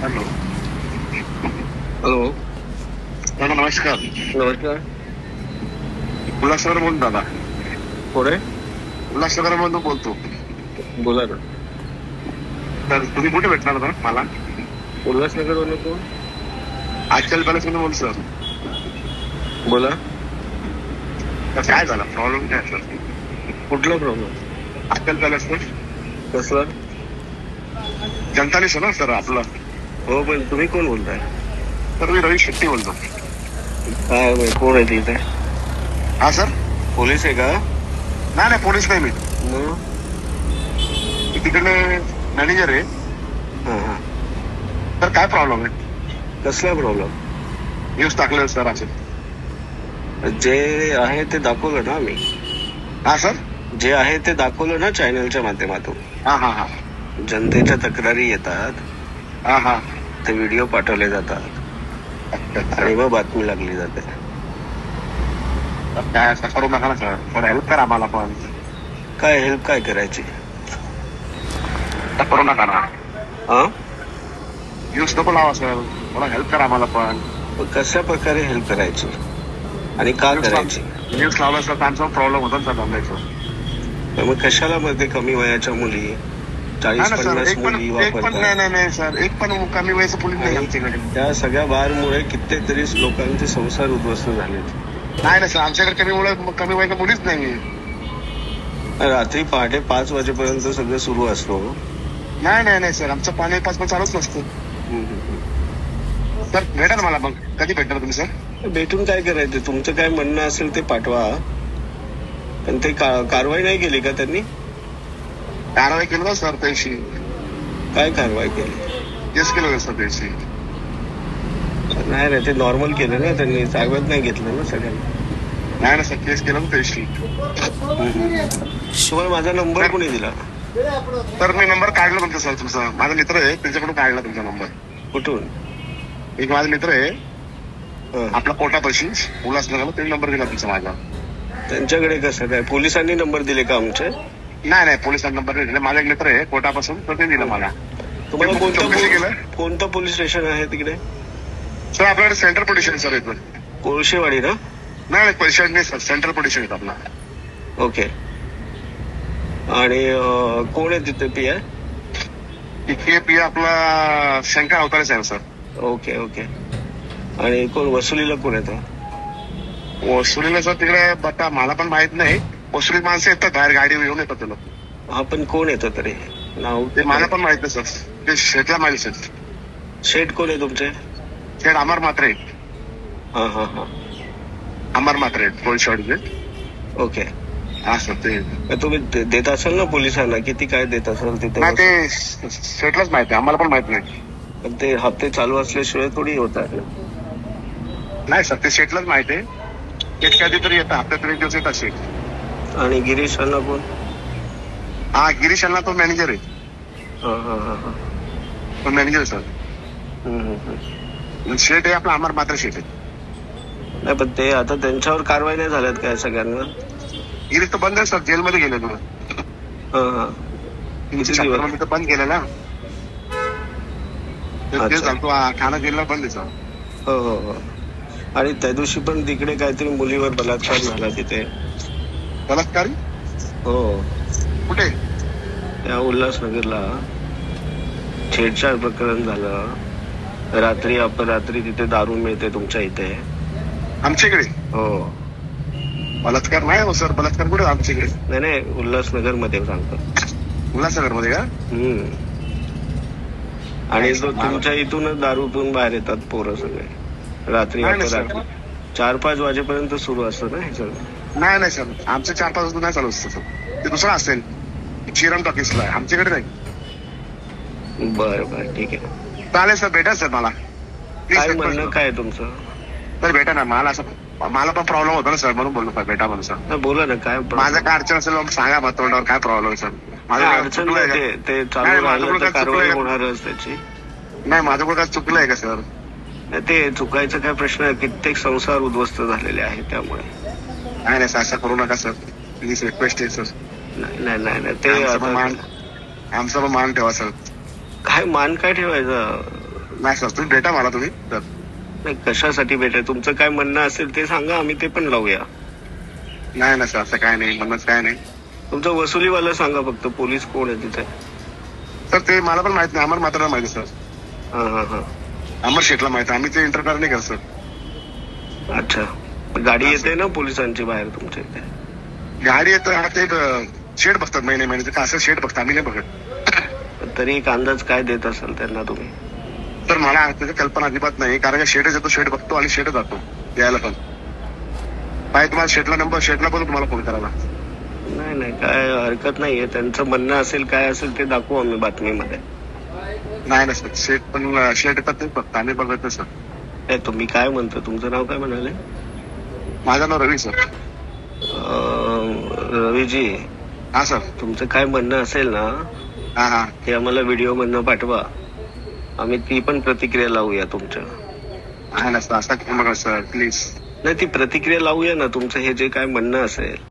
Hello hello दादा नमस्कार नमस्कार उल्हासनगर बोलतो दादा कोण आहे उल्हासनगर मधून बोलतो बोला ना तर तुम्ही कुठे भेटणार होता मला उल्हासनगरवरून कोण आजकाल पॅलेस मध्ये बोल सर बोला तर काय झाला प्रॉब्लेम काय सर कुठला प्रॉब्लेम आजकाल पॅलेस कसला जनताने ना सर आपलं हो पण तुम्ही कोण बोलताय? तर मी रवी शेट्टी बोलतो. काय म्हणजे कोण आहे तिथे? हा सर? पोलीस आहे का? नाही नाही पोलीस नाही मी. मग? मी तिकडे मॅनेजर आहे. हा हा. तर काय प्रॉब्लेम आहे? कसला प्रॉब्लेम न्यूज टाकले सर असे. जे आहे ते दाखवलं ना आम्ही. हा सर? जे आहे ते दाखवलं ना चॅनलच्या माध्यमातून. हा हा हा. जनतेच्या तक्रारी येतात. हा हा. ते व्हिडिओ पाठवले जातात. आणि मग बातमी लागली जाते. काय असं करू नका ना सर हेल्प करा आम्हाला पण. काय हेल्प काय करायची? करू नका ना. हा? न्यूज नको लावा सर थोडा हेल्प करा आम्हाला पण. कशा प्रकारे हेल्प करायची? आणि का करायची? न्यूज लावला सर त्यांचा प्रॉब्लेम होता सर धंद्याचा मग कशाला मध्ये कमी वयाच्या मुली? चाळीस पन्नास मुली वापरतात. नाही नाही सर. एक पण कमी वयाचं पोलीस नाही. आमच्याकडे त्या सगळ्या बारमुळे कित्येक तरी लोकांचे संसार उद्ध्वस्त झालेत. नाही ना सर. आमच्याकडे कमी मुलं कमी वयाचं मुलीच नाही रात्री पहाटे पाच वाजेपर्यंत सगळं सुरू असतो. नाही नाही नाही सर. आमचं पाणी पाच पण चालूच नसतं. सर भेटा ना मला मग? कधी भेटणार तुम्ही सर? भेटून काय करायचं? तुमचं काय म्हणणं असेल ते पाठवा. पण ते कारवाई नाही केली का त्यांनी? कारवाई केलं ना सर त्याशी काय कारवाई केली? केस केलं ना सर त्याशी नाही नाही ते नॉर्मल केलं ना त्यांनी ताब्यात नाही घेतलं ना सगळ्यांना. नाही ना सर केस केलं ना त्याशी शिवाय माझा नंबर कोणी दिला? तर मी नंबर काढला तुमचा सर तुमचा. माझा मित्र आहे त्यांच्याकडून काढला तुमचा नंबर. कुठून? एक माझा मित्र आहे. हं. आपला कोटापाशी उल्हासनगरला त्यांनी नंबर दिला तुमचा माझा. त्यांच्याकडे कसं काय? पोलिसांनी नंबर दिले का आमचे? नाही नाही पोलिसांना नंबर नाही. दिला माझा एक मित्र आहे कोटापासून तर ते दिलं मला तुम्हाला ते कोणतं चौकशी पो- केलं? कोणतं पोलीस स्टेशन आहे तिकडे? सर आपल्याकडे सेंट्रल पोलिशन सर येतो कोळशेवाडी ना? नाही नाही पोलिशन नाही सर. सेंट्रल पोलिशन येतो आपला. ओके. आणि अं, कोण आहे तिथे पी आहे इथे पी आपला शंकर अवतारे साहेब सर. Okay okay. आणि कोण वसुलीला कोण येतं वसुलीला सर तिकडे बता मला पण माहीत नाही. वसुली माणसं येतात बाहेर गाडी येऊन येतात ते लोक हा पण कोण येतं तरी? नाव ते मला पण माहीत नाही सर ते शेतला माहिती सर शेट कोण आहे तुमचे? शेठ अमर मात्रे हा हा हा. अमर मात्रे पोलिसवाडीचे ओके. हा सर ते. मग तुम्ही दे- देत असाल ना पोलिसांना? किती काय देत असाल तिथे? ते शेटलाच माहिती आहे. आम्हाला पण माहीत नाही. पण ते हप्ते चालू असल्याशिवाय थोडी होतात नाही सर ते शेटलाच माहिती आहे. एक कधीतरी येतं. हप्त्यातून एक दिवस येतात शेट आणि गिरीश अण्णा कोण? हा गिरीश यांना तो मॅनेजर आहे. हा हा हा हा. तो मॅनेजर आहे सर हम्म, हम्म, हम्म. शेट आहे आपला अमर मात्र शेट आहे. नाही पण ते आता त्यांच्यावर कारवाई नाही झाल्यात काय सगळ्यांना गिरीश तर बंद आहे सर जेलमध्ये गेले तुम्ही हा हा. किती दिवस? मध्ये तर बंद ते अच्छा. चालतो ठाणा जिल्हा बंद आहे सर हो हो हो. आणि त्या दिवशी पण तिकडे काहीतरी मुलीवर बलात्कार झाला तिथे. बलात्कारी? हो. कुठे? त्या उल्हासनगरला. छेडछाड प्रकरण झालं. रात्री अपरात्री तिथे दारू मिळते तुमच्या इथे. आमच्याकडे हो. बलात्कार नाही हो सर बलात्कार कुठे आमच्याकडे नाही नाही उल्हासनगरमध्ये सांगतो. उल्हासनगरमध्ये का? हम्म. आणि तो तुमच्या इथूनच दारू पिऊन बाहेर येतात पोरं सगळे. रात्री चार पाच वाजेपर्यंत सुरू असतं ना हे सगळं नाही नाही सर. आमचं चार पाच वाजता नाही चालू असतं सर. ते दुसरं असेल. चिरम टॉकीसला आहे. आमच्याकडे नाही. बरं बरं. ठीक आहे. चालेल सर. भेटा सर मला. काय प्लीज म्हणणं काय आहे तुमचं? तर भेटा ना. मला असं मला पण प्रॉब्लेम होता ना सर. म्हणून बोललो पाहिजे भेटा म्हणून सर. बोला ना. काय माझं काय अडचण असेल मग सांगा तोंडावर काय प्रॉब्लेम सर? माझं काय काय अडचण चुकलंय नाही? ते ते नाही, चालू माझं राहिलं कुठं तर काय कारवाई चुकलंय का? होणारच त्याची. नाही माझं कुठं काय चुकलंय का सर? नाही, ते चुकायचा काय प्रश्न आहे कित्येक संसार उद्ध्वस्त झालेले आहेत त्यामुळे. नाही नाही सर असं करू नका सर प्लीज रिक्वेस्ट आहे सर नाही नाही नाही ते आमचं पण मान आता आमचा पण मान ठेवा सर काय मान काय ठेवायचं? नाही सर तुम्ही भेटा मला तुम्ही सर नाही कशासाठी भेटाय तुमचं काय म्हणणं असेल ते सांगा आम्ही ते पण लावूया. नाही ना सर असं काय नाही म्हणणंच काय नाही. तुमचं वसुलीवाला सांगा फक्त पोलीस कोण आहे तिथे? सर ते मला पण माहीत नाही अमर मात्र माहिती सर हा हा हा. अमर शेटला माहिती आम्ही ते इंटरफेअर नाही करत सर अच्छा. गाडी येते ना पोलिसांची बाहेर तुमच्या इथे? गाडी येतं ते शेड बघतात महिने महिने असं शेड बघतात आम्ही नाही बघत. तरी एक अंदाज काय देत असाल त्यांना तुम्ही? तर मला त्याची कल्पना अजिबात नाही कारण का शेडच येतो शेड बघतो आणि शेड जातो यायला पण. पाहिजे तुम्हाला शेटला नंबर शेटला पण तुम्हाला फोन करायला. नाही नाही काय हरकत नाहीये. त्यांचं म्हणणं असेल काय असेल ते दाखवू आम्ही बातमीमध्ये. नाही ना सर. शेट पण शेट येतात ते बघतो आम्ही बघत सर. तुम्ही काय म्हणता? तुमचं नाव काय म्हणाले? माझं नाव रवी सर अं, रवीजी. हा सर तुमचं काय म्हणणं असेल ना हा हा. ते आम्हाला व्हिडिओ मधनं पाठवा. आम्ही ती पण प्रतिक्रिया लावूया तुमच्या. आहे ना सर असं सर प्लीज नाही ती प्रतिक्रिया लावूया ना तुमचं हे जे काय म्हणणं असेल.